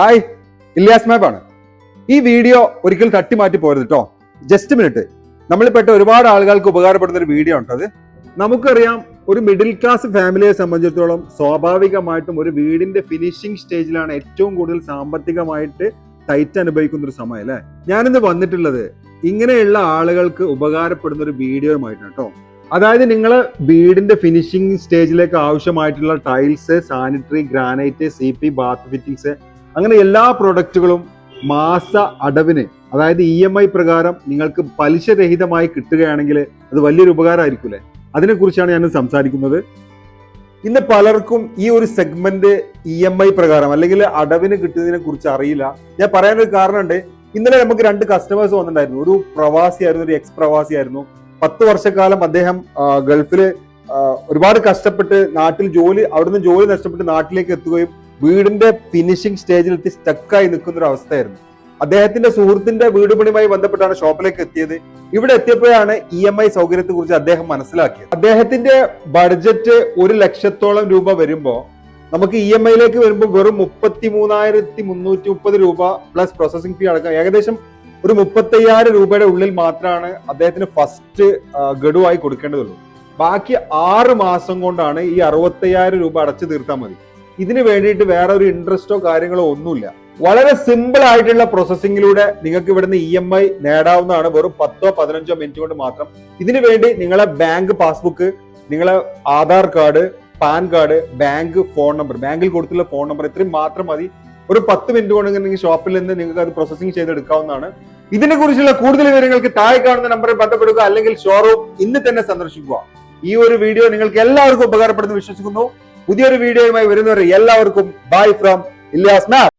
Hi Ilyas മാപ്പാണ് ഈ video ഒരിക്കൽ തട്ടിമാറ്റി പോരുത് കേട്ടോ ജസ്റ്റ് മിനിറ്റ് നമ്മളിൽപ്പെട്ട ഒരുപാട് ആളുകൾക്ക് ഉപകാരപ്പെടുന്ന ഒരു വീഡിയോ ഉണ്ട് അത് നമുക്കറിയാം ഒരു മിഡിൽ ക്ലാസ് ഫാമിലിയെ സംബന്ധിച്ചിടത്തോളം സ്വാഭാവികമായിട്ടും ഒരു വീടിന്റെ ഫിനിഷിംഗ് സ്റ്റേജിലാണ് ഏറ്റവും കൂടുതൽ സാമ്പത്തികമായിട്ട് ടൈറ്റ് അനുഭവിക്കുന്ന ഒരു സമയം അല്ലെ? ഞാനിന്ന് വന്നിട്ടുള്ളത് ഇങ്ങനെയുള്ള ആളുകൾക്ക് ഉപകാരപ്പെടുന്ന ഒരു വീഡിയോയുമായിട്ടാണ് കേട്ടോ അതായത് നിങ്ങൾ വീടിന്റെ ഫിനിഷിംഗ് സ്റ്റേജിലേക്ക് ആവശ്യമായിട്ടുള്ള tiles sanitary granite C P bath fittings അങ്ങനെ എല്ലാ പ്രൊഡക്റ്റുകളും മാസ അടവിന് അതായത് ഇ എം ഐ പ്രകാരം നിങ്ങൾക്ക് പലിശരഹിതമായി കിട്ടുകയാണെങ്കിൽ അത് വലിയൊരു ഉപകാരമായിരിക്കൂലേ? അതിനെക്കുറിച്ചാണ് ഞാൻ സംസാരിക്കുന്നത്. ഇന്ന് പലർക്കും ഈ ഒരു സെഗ്മെന്റ് ഇ എം ഐ പ്രകാരം അല്ലെങ്കിൽ അടവിന് കിട്ടുന്നതിനെ കുറിച്ച് അറിയില്ല. ഞാൻ പറയാനൊരു കാരണമുണ്ട്. ഇന്നലെ നമുക്ക് രണ്ട് കസ്റ്റമേഴ്സ് വന്നിട്ടുണ്ടായിരുന്നു. ഒരു പ്രവാസിയായിരുന്നു ഒരു എക്സ് പ്രവാസിയായിരുന്നു. പത്ത് വർഷക്കാലം അദ്ദേഹം ഗൾഫിൽ ഒരുപാട് കഷ്ടപ്പെട്ട് നാട്ടിൽ ജോലി അവിടുന്ന് ജോലി നഷ്ടപ്പെട്ട് നാട്ടിലേക്ക് എത്തുകയും വീടിന്റെ ഫിനിഷിംഗ് സ്റ്റേജിൽ എത്തി സ്റ്റക്കായി നിൽക്കുന്ന ഒരു അവസ്ഥയായിരുന്നു. അദ്ദേഹത്തിന്റെ സുഹൃത്തിന്റെ വീട് പണിയുമായി ബന്ധപ്പെട്ടാണ് ഷോപ്പിലേക്ക് എത്തിയത്. ഇവിടെ എത്തിയപ്പോഴാണ് ഇ എം ഐ സൗകര്യത്തെ കുറിച്ച് അദ്ദേഹം മനസ്സിലാക്കിയത്. അദ്ദേഹത്തിന്റെ ബഡ്ജറ്റ് ഒരു ലക്ഷത്തോളം രൂപ വരുമ്പോ നമുക്ക് ഇ എം ഐയിലേക്ക് വരുമ്പോൾ വെറും മുപ്പത്തി മൂന്നായിരത്തി മുന്നൂറ്റി മുപ്പത് രൂപ പ്ലസ് പ്രോസസിംഗ് ഫീ അടക്കം. ഏകദേശം ഒരു മുപ്പത്തയ്യായിരം രൂപയുടെ ഉള്ളിൽ മാത്രമാണ് അദ്ദേഹത്തിന് ഫസ്റ്റ് ഗഡുവായി കൊടുക്കേണ്ടതുള്ളൂ. ബാക്കി ആറ് മാസം കൊണ്ടാണ് ഈ അറുപത്തയ്യായിരം രൂപ അടച്ചു തീർത്താൽ മതി. ഇതിന് വേണ്ടിയിട്ട് വേറെ ഒരു ഇൻട്രസ്റ്റോ കാര്യങ്ങളോ ഒന്നുമില്ല. വളരെ സിമ്പിൾ ആയിട്ടുള്ള പ്രോസസ്സിംഗിലൂടെ നിങ്ങൾക്ക് ഇവിടുന്ന് ഇ എം ഐ നേടാവുന്നതാണ്. വെറും പത്തോ പതിനഞ്ചോ മിനിറ്റ് കൊണ്ട് മാത്രം. ഇതിനു വേണ്ടി നിങ്ങളെ ബാങ്ക് പാസ്ബുക്ക് നിങ്ങളെ Aadhaar card PAN card bank phone number ബാങ്കിൽ കൊടുത്തുള്ള ഫോൺ നമ്പർ ഇത്രയും മാത്രം മതി. ഒരു പത്ത് മിനിറ്റ് കൊണ്ട് നിങ്ങൾ ഷോപ്പിൽ നിന്ന് നിങ്ങൾക്ക് അത് പ്രോസസ്സിംഗ് ചെയ്തെടുക്കാവുന്നതാണ്. ഇതിനെ കുറിച്ചുള്ള കൂടുതൽ വിവരങ്ങൾക്ക് താഴെ കാണുന്ന നമ്പറിൽ ബന്ധപ്പെടുക അല്ലെങ്കിൽ ഷോറൂം ഇന്ന് തന്നെ സന്ദർശിക്കുക. ഈ ഒരു വീഡിയോ നിങ്ങൾക്ക് എല്ലാവർക്കും ഉപകാരപ്പെടുന്നു വിശ്വസിക്കുന്നു. പുതിയൊരു വീഡിയോയുമായി വരുന്നവരെ എല്ലാവർക്കും ബൈ ഫ്രം ഇല്ലാസ് മാപ്പ്